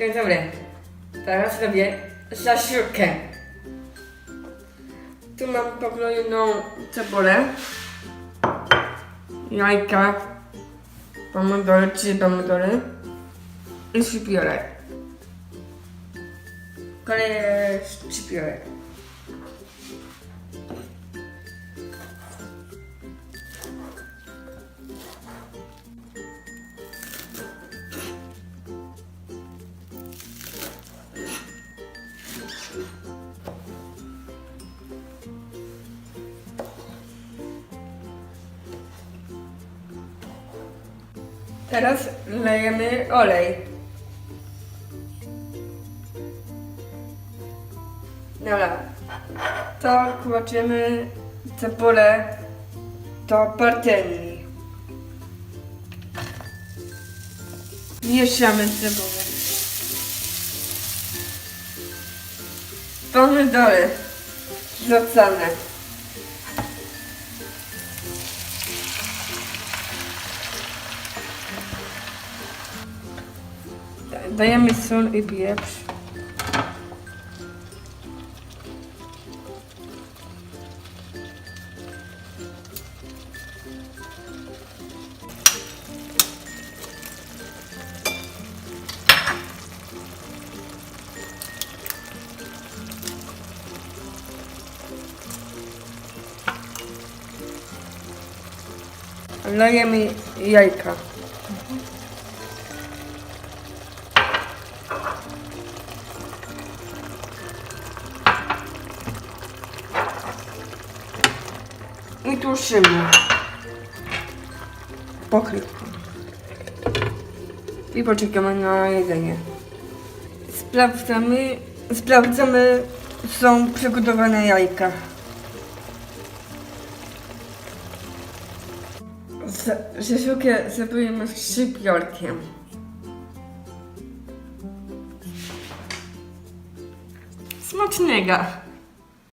Dzień dobry. Teraz robię zasiłkę. Tu mam pokrojoną cebulę, jajka, pomidory, trzy pomidory i szczypiorek. Kolejny szczypiorek. Teraz lejemy olej. Dobra. To kładziemy cebulę do patelni. Mieszamy cebulę. Pomidory rzucane. Dajemy sól i pieprz. Lejemy jajka. I tłuszymy. Pokrywką. I poczekamy na jedzenie. Sprawdzamy, sprawdzamy, są przygotowane jajka. Z- Zasiłkę zapijemy szczypiorkiem. Smacznego!